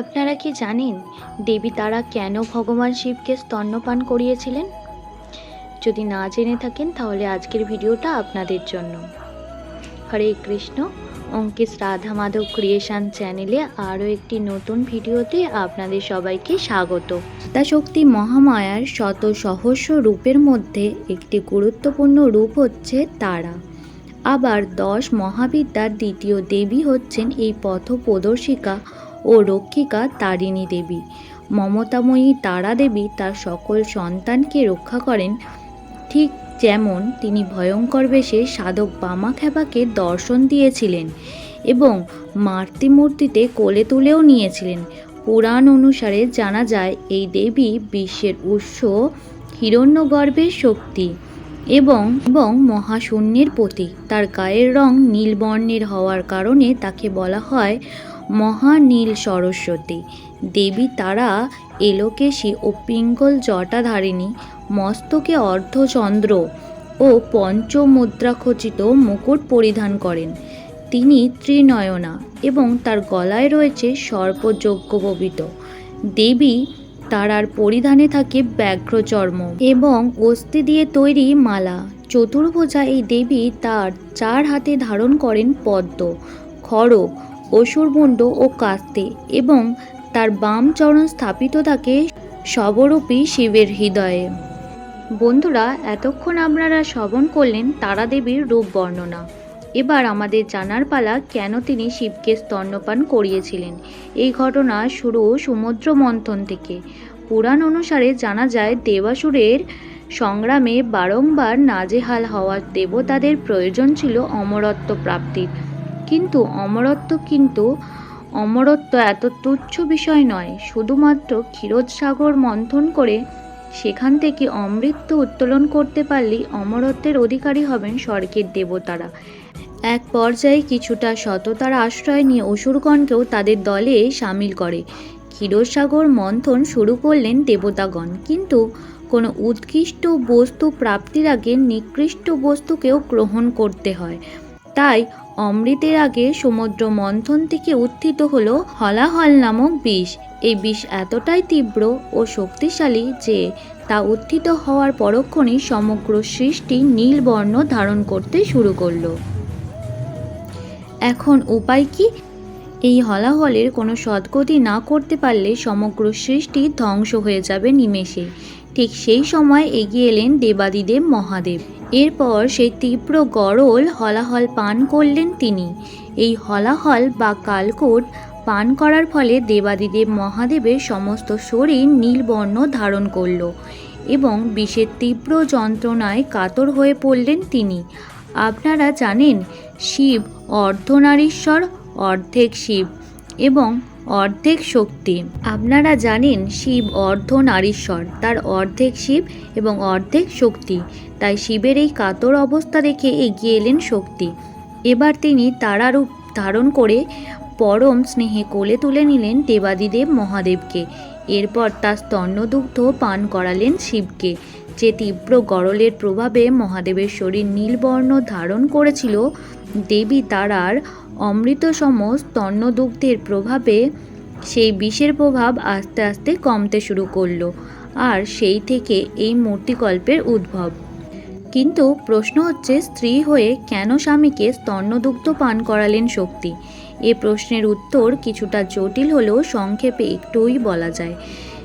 আপনারা কি জানেন দেবী তারা কেন ভগবান শিবকে স্তন্যপান করিয়েছিলেন? যদি না জেনে থাকেন তাহলে আজকের ভিডিওটা আপনাদের জন্য। হরে কৃষ্ণ অঙ্কিত রাধা মাধব ক্রিয়েশন চ্যানেলে আরও একটি নতুন ভিডিওতে আপনাদের সবাইকে স্বাগত। শক্তি মহামায়ার শত সহস্র রূপের মধ্যে একটি গুরুত্বপূর্ণ রূপ হচ্ছে তারা। আবার দশ মহাবিদ্যার দ্বিতীয় দেবী হচ্ছেন এই পথ প্রদর্শিকা ও রক্ষিকা তারিণী দেবী। মমতাময়ী তারা দেবী তার সকল সন্তানকে রক্ষা করেন। ঠিক যেমন তিনি ভয়ঙ্কর বেশে সাধক বামাখ্যাপাকে দর্শন দিয়েছিলেন এবং মাতৃমূর্তিতে কোলে তুলেও নিয়েছিলেন। পুরাণ অনুসারে জানা যায়, এই দেবী বিশ্বের উৎস হিরণ্যগর্ভের শক্তি এবং এবং মহাশূন্যের প্রতীক। তার গায়ের রং নীলবর্ণের হওয়ার কারণে তাকে বলা হয় মহানীল সরস্বতী। দেবী তারা এলোকেশী ও পিঙ্গল জটাধারিণী, মস্তকে অর্ধচন্দ্র ও পঞ্চমুদ্রাখচিত মুকুট পরিধান করেন। তিনি ত্রিনয়না এবং তার গলায় রয়েছে সর্পযজ্ঞপবিত দেবী তারার পরিধানে থাকে ব্যাঘ্র চর্ম এবং অস্থি দিয়ে তৈরি মালা। চতুর্ভুজা এই দেবী তার চার হাতে ধারণ করেন পদ্ম খড়গ অসুরমুণ্ড ও কাস্তে এবং তার বাম চরণ স্থাপিত থাকে সবরূপী শিবের হৃদয়ে। বন্ধুরা, এতক্ষণ আপনারা শ্রবণ করলেন তারা দেবীর রূপ বর্ণনা। এবার আমাদের জানার পালা কেন তিনি শিবকে স্তন্যপান করিয়েছিলেন। এই ঘটনা শুরু সমুদ্র মন্থন থেকে। পুরাণ অনুসারে জানা যায়, দেবাসুরের সংগ্রামে বারংবার নাজেহাল হওয়া দেবতাদের প্রয়োজন ছিল অমরত্ব প্রাপ্তির। কিন্তু অমরত্ব কিন্তু অমরত্ব এত তুচ্ছ বিষয় নয়। শুধুমাত্র ক্ষীরোদসাগর মন্থন করে সেখান থেকে অমৃত উত্তোলন করতে পারলেই অমরত্বের অধিকারী হবেন স্বর্গের দেবতারা। এক পর্যায়ে কিছুটা সততার আশ্রয় নিয়ে অসুরগণকেও তাদের দলে সামিল করে। ক্ষীরসাগর মন্থন শুরু করলেন দেবতাগণ, কিন্তু কোনো উৎকৃষ্ট বস্তু প্রাপ্তির আগে নিকৃষ্ট বস্তুকেও গ্রহণ করতে হয়। তাই অমৃতের আগে সমুদ্র মন্থন থেকে উত্থিত হলো হলাহল নামক বিষ। এই বিষ এতটাই তীব্র ও শক্তিশালী যে তা উত্থিত হওয়ার পরক্ষণেই সমগ্র সৃষ্টি নীল বর্ণ ধারণ করতে শুরু করল। এখন উপায় কি? এই হলাহলের কোনো সদ্গতি না করতে পারলে সমগ্র সৃষ্টি ধ্বংস হয়ে যাবে নিমেষে। ঠিক সেই সময় এগিয়ে এলেন দেবাদিদেব মহাদেব। এরপর সেই তীব্র গরল হলাহল পান করলেন তিনি। এই হলাহল বা কালকোট পান করার ফলে দেবাদিদেব মহাদেবের সমস্ত শরীর নীলবর্ণ ধারণ করল এবং বিষের তীব্র যন্ত্রণায় কাতর হয়ে পড়লেন তিনি। আপনারা জানেন, শিব অর্ধনারীশ্বর, অর্ধেক শিব এবং অর্ধেক শক্তি। আপনারা জানেন শিব অর্ধ নারীশ্বর, তার অর্ধেক শিব এবং অর্ধেক শক্তি। তাই শিবের এই কাতর অবস্থা দেখে এগিয়ে এলেন শক্তি। এবার তিনি তারারূপ ধারণ করে পরম স্নেহে কোলে তুলে নিলেন দেবাদিদেব মহাদেবকে। এরপর তার স্তন্যদুগ্ধ পান করালেন শিবকে, যে তীব্র গরলের প্রভাবে মহাদেবের শরীর নীলবর্ণ ধারণ করেছিল। দেবী তারার অমৃতসম স্তন্যদুগ্ধের প্রভাবে সেই বিষের প্রভাব আস্তে আস্তে কমতে শুরু করল, আর সেই থেকে এই মূর্তিকল্পের উদ্ভব। কিন্তু প্রশ্ন হচ্ছে, স্ত্রী হয়ে কেন স্বামীকে স্তন্যদুগ্ধ পান করালেন শক্তি? এ প্রশ্নের উত্তর কিছুটা জটিল হলেও সংক্ষেপে একটুই বলা যায়।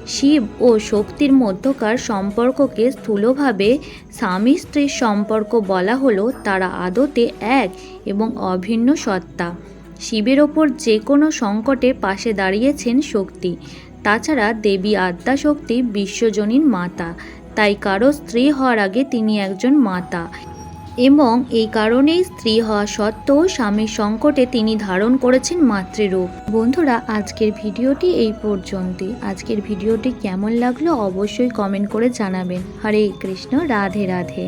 শিব ও শক্তির মধ্যকার সম্পর্ককে স্থূলভাবে স্বামী স্ত্রীর সম্পর্ক বলা হলো তারা আদতে এক এবং অভিন্ন সত্তা। শিবের ওপর যে কোনো সংকটে পাশে দাঁড়িয়েছেন শক্তি। তাছাড়া দেবী আদ্যা শক্তি বিশ্বজনীন মাতা, তাই কারও স্ত্রী হওয়ার আগে তিনি একজন মাতা। এবং এই কারণেই স্ত্রী হওয়া সত্ত্বেও স্বামীর সংকটে তিনি ধারণ করেছেন মাতৃরূপ। বন্ধুরা, আজকের ভিডিওটি এই পর্যন্তই। আজকের ভিডিওটি কেমন লাগল অবশ্যই কমেন্ট করে জানাবেন। হরে কৃষ্ণ, রাধে রাধে।